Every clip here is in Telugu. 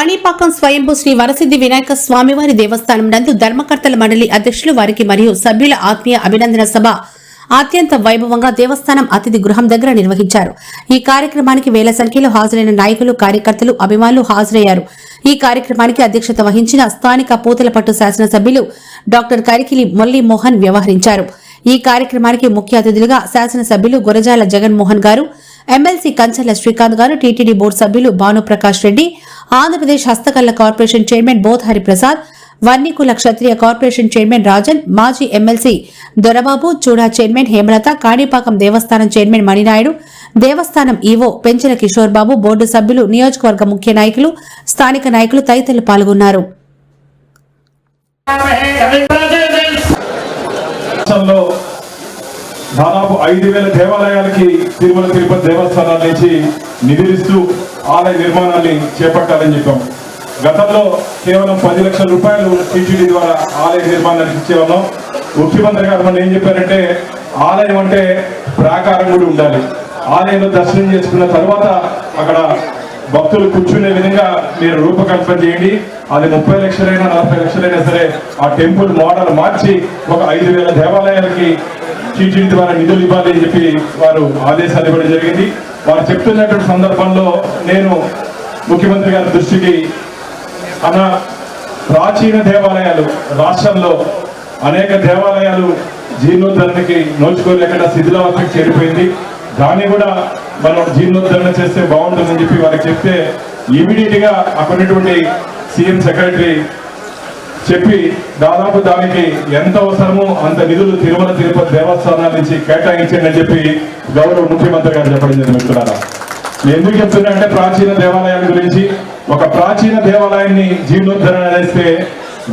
కాణిపాకం స్వయంభూ శ్రీ వరసిద్ధి వినాయక స్వామివారి దేవస్థానం నందు ధర్మకర్తల మండలి అధ్యక్షులు వారికి మరియు సభ్యుల ఆత్మీయ అభినందన సభ అత్యంత వైభవంగా దేవస్థానం అతిథి గృహం దగ్గర నిర్వహించారు. ఈ కార్యక్రమానికి వేల సంఖ్యలో హాజరైన నాయకులు కార్యకర్తలు అభిమానులు హాజరయ్యారు. ఈ కార్యక్రమానికి అధ్యక్షత వహించిన స్థానిక పూతలపట్టు శాసనసభ్యులు డాక్టర్ కరికిలి మొల్లి మోహన్ వ్యవహరించారు. ఈ కార్యక్రమానికి ముఖ్య అతిథులుగా శాసనసభ్యులు గురజాల జగన్మోహన్ గారు ఎమ్మెల్సీ కంచర్ల శ్రీకాంత్ గారు టీటీడీ బోర్డు సభ్యులు భానుప్రకాష్ రెడ్డి ఆంధ్రప్రదేశ్ హస్తకళ corporation chairman Bodhari Prasad Vannikula Kshatriya corporation chairman Rajan మాజీ ఎమ్మెల్సీ దొరబాబు చూడా చైర్మన్ హేమలత కాణిపాకం దేవస్థానం చైర్మన్ మణినాయుడు దేవస్థానం ఈవో పెంచల కిషోర్ బాబు బోర్డు సభ్యులు నియోజకవర్గ ముఖ్య నాయకులు స్థానిక నాయకులు తదితరులు పాల్గొన్నారు. దాదాపు ఐదు వేల దేవాలయాలకి తిరుమల తిరుపతి దేవస్థానాల నుంచి నిధులిస్తూ ఆలయ నిర్మాణాన్ని చేపట్టాలని చెప్పాం. గతంలో కేవలం పది లక్షల రూపాయలు టీటీడీ ద్వారా ఆలయ నిర్మాణానికి ఇచ్చేవాళ్ళం. ముఖ్యమంత్రి గారు మనం ఏం చెప్పారంటే ఆలయం అంటే ప్రాకారం కూడా ఉండాలి. ఆలయంలో దర్శనం చేసుకున్న తర్వాత అక్కడ భక్తులు కూర్చునే విధంగా మీరు రూపకల్పన చేయండి. అది ముప్పై లక్షలైనా నలభై లక్షలైనా సరే ఆ టెంపుల్ మోడల్ మార్చి ఒక ఐదు వేల దేవాలయాలకి టీటీడీ ద్వారా నిధులు ఇవ్వాలి అని చెప్పి వారు ఆదేశాలు ఇవ్వడం జరిగింది. వారు చెప్తున్నటువంటి సందర్భంలో నేను ముఖ్యమంత్రి గారి దృష్టికి అన్న ప్రాచీన దేవాలయాలు రాష్ట్రంలో అనేక దేవాలయాలు జీర్ణోద్ధరణకి నోచుకోలేకుండా శిథిలావస్థకి చేరిపోయింది. దాన్ని కూడా మనం జీర్ణోద్ధరణ చేస్తే బాగుంటుందని చెప్పి వారికి చెప్తే ఇమీడియట్గా అక్కడ ఉన్నటువంటి సీఎం సెక్రటరీ చెప్పి దాదాపు దానికి ఎంత అవసరమో అంత నిధులు తిరుమల తిరుపతి దేవస్థానాల నుంచి కేటాయించండి అని చెప్పి గౌరవ ముఖ్యమంత్రి గారు చెప్పడం జరిగింది మిత్రులారా. ఎందుకు చెప్తున్నా అంటే ప్రాచీన దేవాలయాల గురించి. ఒక ప్రాచీన దేవాలయాన్ని జీర్ణోద్ధరణ చేస్తే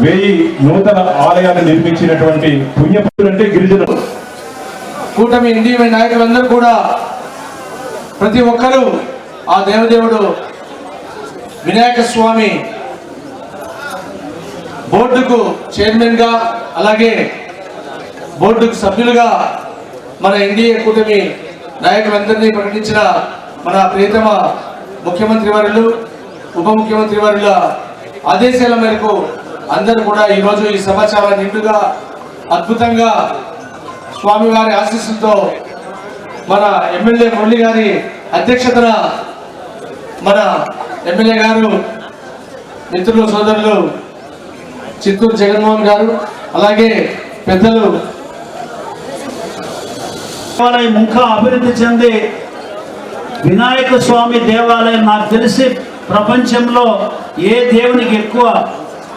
వెయ్యి నూతన ఆలయాలు నిర్మించినటువంటి పుణ్యపురులు అంటే గిరిజనులు. కూటమి ఇండియన్ నాయకులందరూ కూడా ప్రతి ఒక్కరూ ఆ దేవదేవుడు వినాయక స్వామి బోర్డుకు చైర్మన్గా అలాగే బోర్డుకు సభ్యులుగా మన ఎన్డీఏ కూటమి నాయకులందరినీ ప్రకటించిన మన ప్రియతమ ముఖ్యమంత్రి వారులు ఉప ముఖ్యమంత్రి వారుల ఆదేశాల మేరకు అందరూ కూడా ఈరోజు ఈ సభ చాలా నిండుగా అద్భుతంగా స్వామివారి ఆశీస్సులతో మన ఎమ్మెల్యే మురళి గారి అధ్యక్షతన మన ఎమ్మెల్యే గారు మిత్రులు సోదరులు చిత్తూరు జగన్మోహన్ గారు అలాగే పెద్దలు దేవాలయం ఇంకా అభివృద్ధి చెంది వినాయక స్వామి దేవాలయం నాకు తెలిసి ప్రపంచంలో ఏ దేవునికి ఎక్కువ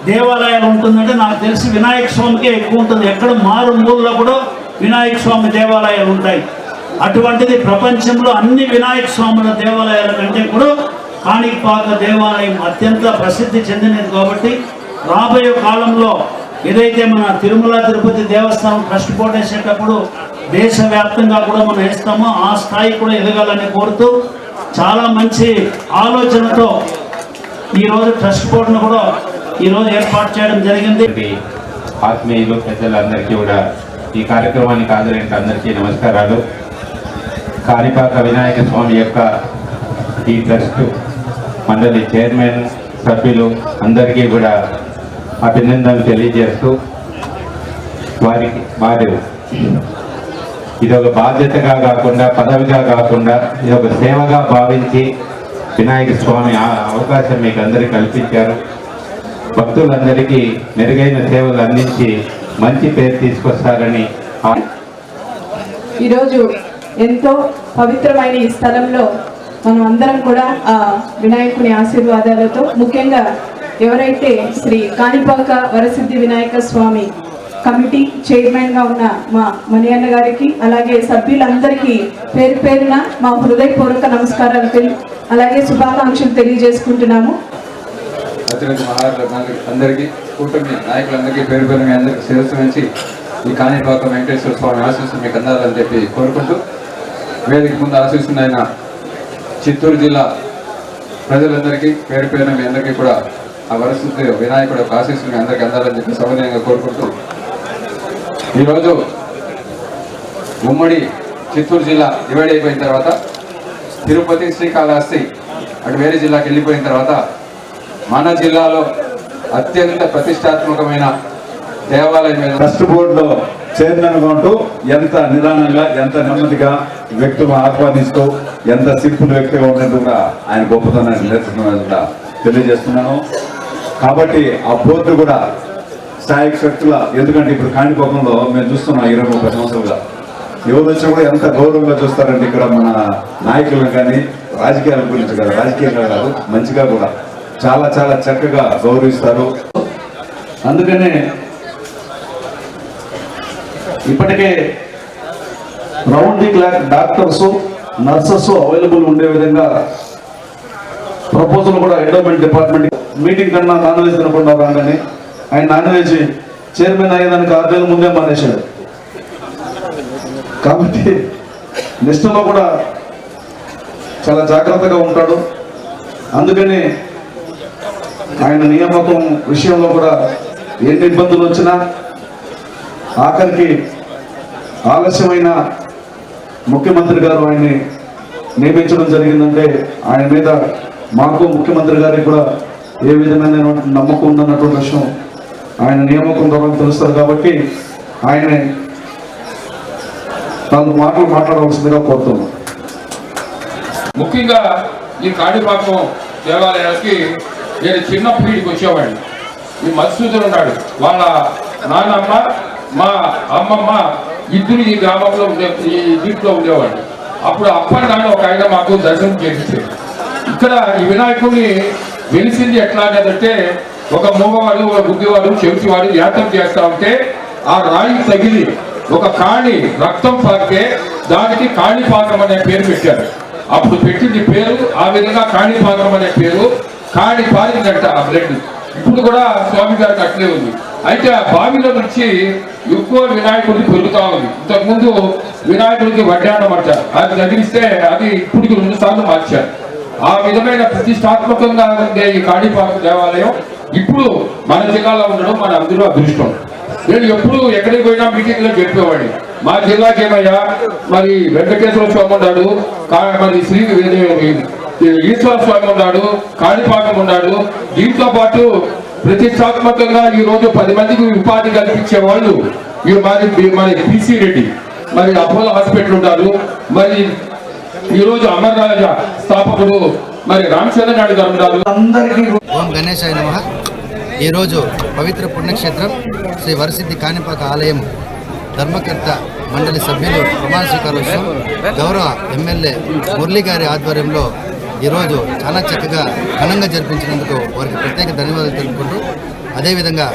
దేవాలయాలు ఉంటుందంటే నాకు తెలిసి వినాయక స్వామికే ఎక్కువ ఉంటుంది. ఎక్కడ మారు మూలలో కూడా వినాయక స్వామి దేవాలయాలు ఉంటాయి. అటువంటిది ప్రపంచంలో అన్ని వినాయక స్వాముల దేవాలయాల కంటే కూడా కాణిపాక దేవాలయం అత్యంత ప్రసిద్ధి చెందినది కాబట్టి రాబోయే కాలంలో ఏదైతే మన తిరుమల తిరుపతి దేవస్థానం ట్రస్ట్ బోర్డు వేసేటప్పుడు దేశవ్యాప్తంగా కూడా మనం వేస్తామో ఆ స్థాయి కూడా ఎదగాలని కోరుతూ చాలా మంచి ఆలోచనతో ఈరోజు ట్రస్ట్ బోర్డును కూడా ఈరోజు ఏర్పాటు చేయడం జరిగింది. ఆత్మీయులు పెద్దలందరికీ కూడా ఈ కార్యక్రమానికి హాజరైన అందరికీ నమస్కారాలు. కాణిపాక వినాయక స్వామి యొక్క ఈ ట్రస్ట్ మండలి చైర్మన్ సభ్యులు అందరికీ కూడా అభినందనలు తెలియజేస్తూ వారికి వారు ఇది ఒక బాధ్యతగా కాకుండా పదవిగా కాకుండా ఇది ఒక సేవగా భావించి వినాయక స్వామి ఆ అవకాశం మీకు అందరికీ కల్పించారు. భక్తులందరికీ మెరుగైన సేవలు అందించి మంచి పేరు తీసుకొస్తారని ఈరోజు ఎంతో పవిత్రమైన ఈ స్థలంలో మనం అందరం కూడా ఆ వినాయకుని ఆశీర్వాదాలతో ముఖ్యంగా ఎవరైతే శ్రీ కాణిపాక వరసిద్ధి వినాయక స్వామి కమిటీ చైర్మన్గా ఉన్న మా మణియన్న గారికి అలాగే సభ్యులందరికీ పేరు పేరున మా హృదయపూర్వక నమస్కారాలు తెలి అలాగే శుభాకాంక్షలు తెలియజేసుకుంటున్నాము. అందరికీ కూటమి నాయకులందరికీ పేరు పేరు మీ అందరికీ శిరస్సు నుంచి ఈ కాణిపాక వెంకటేశ్వర స్వామి ఆశీస్సులు మీకు అందాలని చెప్పి కోరుకుంటూ వేదిక ముందు ఆశీస్సులు ఆయన చిత్తూరు జిల్లా ప్రజలందరికీ పేరు పేరున మీ అందరికీ కూడా ఆ వరస్థితి వినాయకుడు యొక్క ఆశీస్సులు అందరికీ అందాలని చెప్పి సౌజన్యంగా కోరుకుంటూ ఈరోజు ఉమ్మడి చిత్తూరు జిల్లా డివైడ్ అయిపోయిన తర్వాత తిరుపతి శ్రీకాళహస్తి అటు వేరే జిల్లాకి వెళ్ళిపోయిన తర్వాత మన జిల్లాలో అత్యంత ప్రతిష్టాత్మకమైన దేవాలయం ట్రస్ట్ బోర్డులో చైర్మన్ ఉంటూ ఎంత నిదానంగా ఎంత నెమ్మదిగా వ్యక్తులను ఆహ్వానిస్తూ ఎంత సింపుల్ వ్యక్తిగా ఉన్నట్టు కూడా ఆయన గొప్పతనాన్ని నిలుస్తున్నాను కూడా తెలియజేస్తున్నాను. కాబట్టి ఆ బోర్డు కూడా స్థాయిక శక్తుల ఎందుకంటే ఇప్పుడు కాణిపాకంలో మేము చూస్తున్నాం ఇరవై ముప్పై సంవత్సరాలుగా. ఎవరు వచ్చినా కూడా ఎంత గౌరవంగా చూస్తారంటే ఇక్కడ మన నాయకులను కానీ రాజకీయాల గురించి కాదు రాజకీయంగా కాదు మంచిగా కూడా చాలా చాలా చక్కగా గౌరవిస్తారు. అందుకనే ఇప్పటికే round the clock doctors nurses available ఉండే విధంగా ప్రపోజల్ కూడా ఎండోమెంట్ డిపార్ట్మెంట్ మీటింగ్ కన్నా నాన్ వెజ్ తినకుండా రాగానే ఆయన నాన్ వెజ్ చైర్మన్ అయ్యేదానికి ఆరు నెలల ముందే మానేశాడు. కాబట్టి నిష్టలో కూడా చాలా జాగ్రత్తగా ఉంటాడు. అందుకని ఆయన నియామకం విషయంలో కూడా ఎన్ని ఇబ్బందులు వచ్చినా ఆఖరికి ఆలస్యమైన ముఖ్యమంత్రి గారు ఆయన్ని నియమించడం జరిగిందంటే ఆయన మీద మాకు ముఖ్యమంత్రి గారికి కూడా ఏ విధమైన నమ్మకం ఉందన్నటువంటి విషయం ఆయన నియామకం ద్వారా తెలుస్తారు కాబట్టి ఆయన నాలుగు మాటలు మాట్లాడవలసిందిగా కోరుతున్నాం. ముఖ్యంగా ఈ కాణిపాకం దేవాలయానికి నేను చిన్న పీడికి వచ్చేవాడిని. ఈ మధుసూదన్ ఉన్నాడు. వాళ్ళ నాన్నమ్మ మా అమ్మమ్మ ఇద్దరు ఈ గ్రామంలో ఉండే ఈ దీంట్లో ఉండేవాడు అప్పుడు అప్పటి నాన్న ఒక ఆయన మాకు దర్శనం చేయించాడు ఇక్కడ ఈ వినాయకుడిని వెలిసింది ఎట్లాగదంటే ఒక మూగవాడు ఒక గుడ్డివాడు చెవిటివాడు యాత్ర చేస్తా ఉంటే ఆ రాయి తగిలి ఒక కాణి రక్తం పాకితే దానికి కాణిపాకం అనే పేరు పెట్టారు. అప్పుడు పెట్టింది పేరు ఆ విధంగా కాణిపాకం అనే పేరు కాణి పారిందంట ఆ బ్లడ్ ఇప్పుడు కూడా స్వామి గారికి అట్లే ఉంది. అయితే ఆ బావిలో నుంచి ఎక్కువ వినాయకుడికి పెరుగుతా ఉంది. ఇంతకుముందు వినాయకుడికి వడ్డానం అంటారు అది తగిలిస్తే అది ఇప్పటికి రెండు సార్లు మార్చారు. ఆ విధమైన ప్రతిష్టాత్మకంగా ఉండే ఈ కాణిపాక దేవాలయం ఇప్పుడు మన జిల్లాలో ఉండడం మన అందరూ అదృష్టం. నేను ఎప్పుడు ఎక్కడికి పోయినా మీటింగ్లో చెప్పేవాడిని. మా జిల్లాకి ఏమయ్యా మరి వెంకటేశ్వర స్వామి ఉన్నాడు కా- మరి శ్రీ ఈశ్వర స్వామి ఉన్నాడు కాణిపాకం ఉన్నాడు. దీంతో పాటు ప్రతిష్టాత్మకంగా ఈ రోజు పది మందికి ఉపాధి కల్పించే వాళ్ళు ఈ మరి మరి పిసి రెడ్డి. మరి అపోలో హాస్పిటల్ ఉన్నారు. మరి ఈ రోజు అమర్రాజ స్థాపకుడు మరి రామచంద్ర నాయుడు గారు ఉన్నారు. అందరికీ ఓం గణేశాయ నమ. ఈరోజు పవిత్ర పుణ్యక్షేత్రం శ్రీ వరసిద్ధి కాణిపాక ఆలయం ధర్మకర్త మండలి సభ్యులు ప్రమాణ స్వీకారోత్సవం గౌరవ ఎమ్మెల్యే మురళీ గారి ఆధ్వర్యంలో ఈరోజు చాలా చక్కగా ఘనంగా జరిపించినందుకు వారికి ప్రత్యేక ధన్యవాదాలు తెలుపుకుంటూ అదేవిధంగా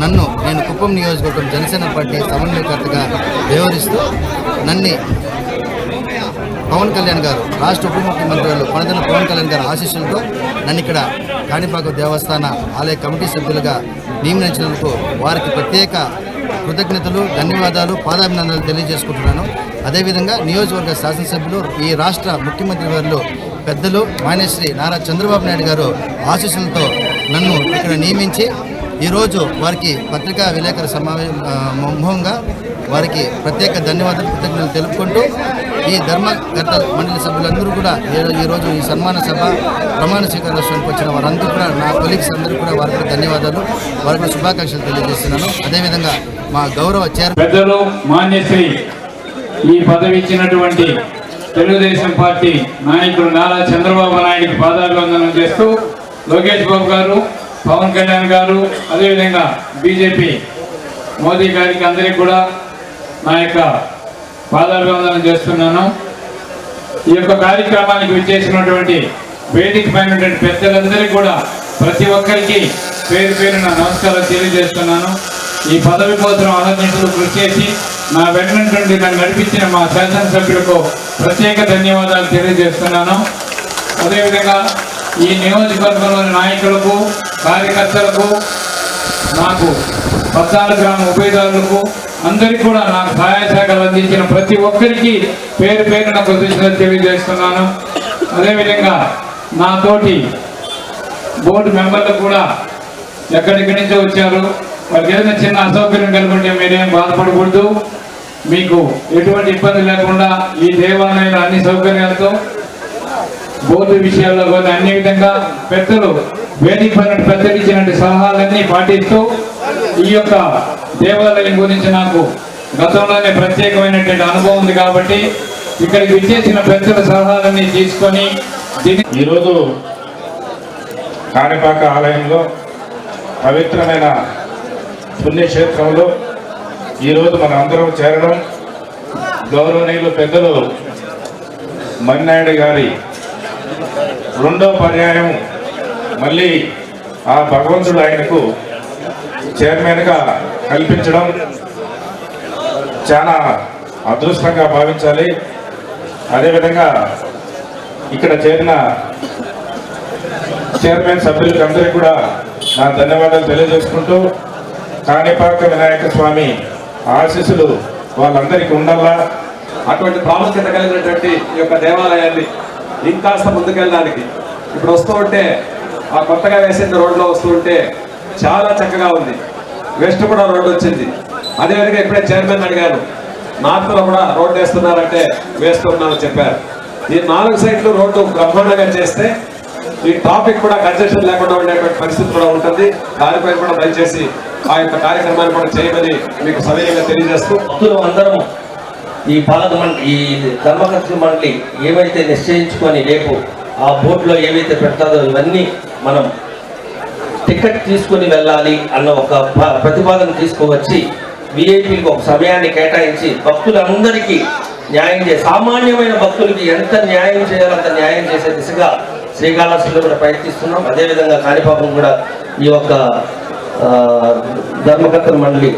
నన్ను నేను కుప్పం నియోజకవర్గం జనసేన పార్టీ సమన్వయకర్తగా వ్యవహరిస్తూ నన్ను పవన్ కళ్యాణ్ గారు రాష్ట్ర ఉప ముఖ్యమంత్రి గారు కొనదల పవన్ కళ్యాణ్ గారి ఆశీస్సులతో నన్ను ఇక్కడ కాణిపాక దేవస్థాన ఆలయ కమిటీ సభ్యులుగా నియమించినందుకు వారికి ప్రత్యేక కృతజ్ఞతలు ధన్యవాదాలు పాదాభినందనలు తెలియజేసుకుంటున్నాను. అదేవిధంగా నియోజకవర్గ శాసనసభ్యులు ఈ రాష్ట్ర ముఖ్యమంత్రి వారిలో పెద్దలు మాన్యశ్రీ నారా చంద్రబాబు నాయుడు గారు ఆశీస్సులతో నన్ను ఇక్కడ నియమించి ఈరోజు వారికి పత్రికా విలేకరుల సమావేశం ముఖంగా వారికి ప్రత్యేక ధన్యవాదాలు కృతజ్ఞతలు తెలుపుకుంటూ ఈ ధర్మకర్త మండలి సభ్యులందరూ కూడా ఈరోజు ఈ సన్మాన సభ ప్రమాణ స్వీకారోత్సవానికి వచ్చిన వారందరూ కూడా నా కొలీగ్స్ అందరూ కూడా వారికి ధన్యవాదాలు. వారికి శుభాకాంక్షలు తెలియజేస్తున్నాను. అదేవిధంగా మా గౌరవ చైర్మన్ పెద్దలు మాన్యశ్రీ ఈ పదవి ఇచ్చినటువంటి తెలుగుదేశం పార్టీ నాయకుడు నారా చంద్రబాబు నాయుడికి పాదాభివందనం చేస్తూ లోకేష్ బాబు గారు పవన్ కళ్యాణ్ గారు అదేవిధంగా బీజేపీ మోదీ గారికి అందరికీ కూడా నా యొక్క పాదాభివందనం చేస్తున్నాను. ఈ యొక్క కార్యక్రమానికి విచ్చేసినటువంటి వేదిక పైన పెద్దలందరికీ కూడా ప్రతి ఒక్కరికి పేరు పేరున నమస్కారం తెలియజేస్తున్నాను. ఈ పదవి కోసం ఆలోచించడం కృషి చేసి నా వెన్నంటుండి నన్ను నడిపించిన మా శాసనసభ్యులకు ప్రత్యేక ధన్యవాదాలు తెలియజేస్తున్నాను. అదేవిధంగా ఈ నియోజకవర్గంలోని నాయకులకు కార్యకర్తలకు నాకు పద్నాలుగు గ్రామ ఉభయదారులకు అందరికీ కూడా నాకు సహాయ శాఖలు అందించిన ప్రతి ఒక్కరికి పేరు పేరున కృతజ్ఞతలు తెలియజేస్తున్నాను. అదేవిధంగా నాతోటి బోర్డు మెంబర్లు కూడా ఎక్కడెక్కడి నుంచో వచ్చారు. వాళ్ళకి ఏదైనా చిన్న అసౌకర్యం కలుగుంటే మీరేం బాధపడకూడదు. మీకు ఎటువంటి ఇబ్బంది లేకుండా ఈ దేవాలయంలో అన్ని సౌకర్యాలతో బోర్డు విషయాల్లో కూడా అన్ని విధంగా పెద్దలు వేదిక పైన పెద్దలు ఇచ్చినటువంటి సలహాలన్నీ పాటిస్తూ ఈ యొక్క దేవాలయం గురించి నాకు గతంలోనే ప్రత్యేకమైనటువంటి అనుభవం ఉంది కాబట్టి ఇక్కడికి విచ్చేసిన పెద్దల సలహాలన్నీ తీసుకొని ఈరోజు కాణిపాక ఆలయంలో పవిత్రమైన పుణ్యక్షేత్రంలో ఈరోజు మన అందరం చేరడం గౌరవనీయులు పెద్దలు మన్నాయుడు గారి రెండో పర్యాయం. మళ్ళీ ఆ భగవంతుడు ఆయనకు చైర్మన్గా కల్పించడం చాలా అదృష్టంగా భావించాలి. అదేవిధంగా ఇక్కడ చేరిన చైర్మన్ సభ్యులకు అందరికీ కూడా నా ధన్యవాదాలు తెలియజేసుకుంటూ కాణిపాక వినాయక స్వామి ఆశీస్సులు వాళ్ళందరికీ ఉండాలా? అటువంటి ప్రాముఖ్యత కలిగినటువంటి ఈ యొక్క దేవాలయాన్ని ఇంకాస్త ముందుకెళ్ళడానికి ఇప్పుడు వస్తూ ఉంటే ఆ కొత్తగా వేసిన రోడ్లో వస్తూ ఉంటే చాలా చక్కగా ఉంది. వెస్ట్ కూడా రోడ్డు వచ్చింది. అదేవిధంగా ఇప్పుడే చైర్మన్ అడిగాను నార్త్లో కూడా రోడ్డు వేస్తున్నారంటే వేస్తున్నామని చెప్పారు. ఈ నాలుగు సైట్లు రోడ్డు బ్రహ్మాండంగా చేస్తే ఈ ట్రాఫిక్ కూడా కన్జెషన్ లేకుండా ఉండేటువంటి పరిస్థితి కూడా ఉంటుంది. దానిపై కూడా దయచేసి ఆ యొక్క కార్యక్రమాన్ని కూడా చేయమని మీకు సవినీయంగా తెలియజేస్తూ భక్తులు అందరం ఈ పాలక మండలి ఈ ధర్మకర్త మండలి ఏవైతే నిశ్చయించుకొని రేపు ఆ బోర్డులో ఏవైతే పెడతాదో ఇవన్నీ మనం టికెట్ తీసుకుని వెళ్ళాలి అన్న ఒక ప్రతిపాదన తీసుకువచ్చి విఐపీకి ఒక సమయాన్ని కేటాయించి భక్తులందరికీ న్యాయం చే సామాన్యమైన భక్తులకి ఎంత న్యాయం చేయాలో అంత న్యాయం చేసే దిశగా శ్రీకాళహస్తిలో కూడా ప్రయత్నిస్తున్నాం. అదేవిధంగా కాణిపాపం కూడా ఈ యొక్క ఆ, ధర్మకర్తల మండలి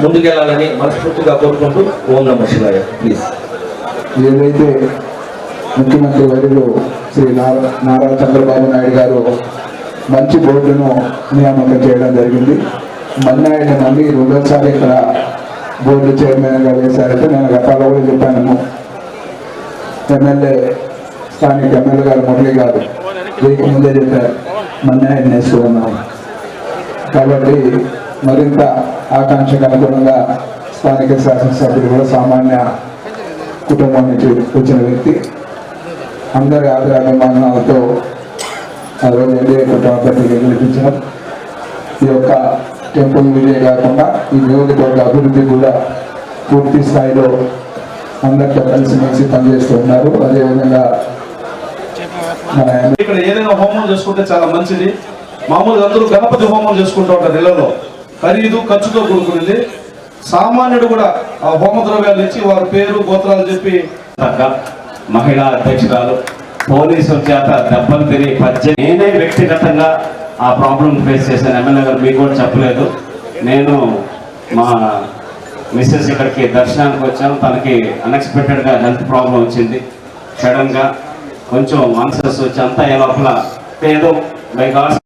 ముందుకెళ్ళాలని మనస్ఫూర్తిగా కోరుకుంటూ ఓం నమ శివాయ. ప్లీజ్ ఏదైతే ముఖ్యమంత్రి వర్యులు శ్రీ నారా నారా చంద్రబాబు నాయుడు గారు మంచి బోర్డును నియామకం చేయడం జరిగింది. మన్నాయుడు నమ్మి రెండోసారి ఇక్కడ బోర్డు చైర్మన్గా వేశారంటే నేను గతంలో కూడా చెప్పాను. ఎమ్మెల్యే స్థానిక ఎమ్మెల్యే గారు మురళి గారు వీరికి ముందే చెప్పారు మన్నాయుడిని వేస్తూ కాబట్టి మరింత ఆకాంక్షకు అనుగుణంగా స్థానిక శాసనసభ్యులు కూడా సామాన్య కుటుంబం నుంచి వచ్చిన వ్యక్తి. అందరి ఆదరాభిమానాలతో ఆ రోజు ఎన్డీఏ కుటుంబ అభ్యర్థిగా గెలిపించడం ఈ యొక్క టెంపుల్ మీదే కాకుండా ఈ నియోజకవర్గ అభివృద్ధి కూడా పూర్తి స్థాయిలో అందరితో కలిసిమెలిసి పనిచేస్తూ ఉన్నారు. అదేవిధంగా ఇక్కడ ఏదైనా హోమం చేసుకుంటే చాలా మంచిది. మామూలుగా అందరూ గణపతి హోమం చేసుకుంటూ ఉంటారు ఇళ్ళలో ఖరీదు ఖర్చుతో కూడుకునేది. సామాన్యుడు కూడా ఆ హోమ ద్రవ్యాలు ఇచ్చి వారి పేరు గోత్రాలు చెప్పి మహిళా అధ్యక్షురాలు పోలీసుల చేత దెబ్బలు తిరిగి పచ్చి నేనే వ్యక్తిగతంగా ఆ ప్రాబ్లం ఫేస్ చేశాను. ఎమ్మెల్యే గారు మీకు కూడా చెప్పలేదు. నేను మా మిస్సెస్ ఇక్కడికి దర్శనానికి వచ్చాను. తనకి అన్ఎక్స్పెక్టెడ్గా హెల్త్ ప్రాబ్లం వచ్చింది. సడన్గా కొంచెం ఆన్సర్స్ వచ్చి అంతా ఏ లోపల ఏదో బై గాడ్స్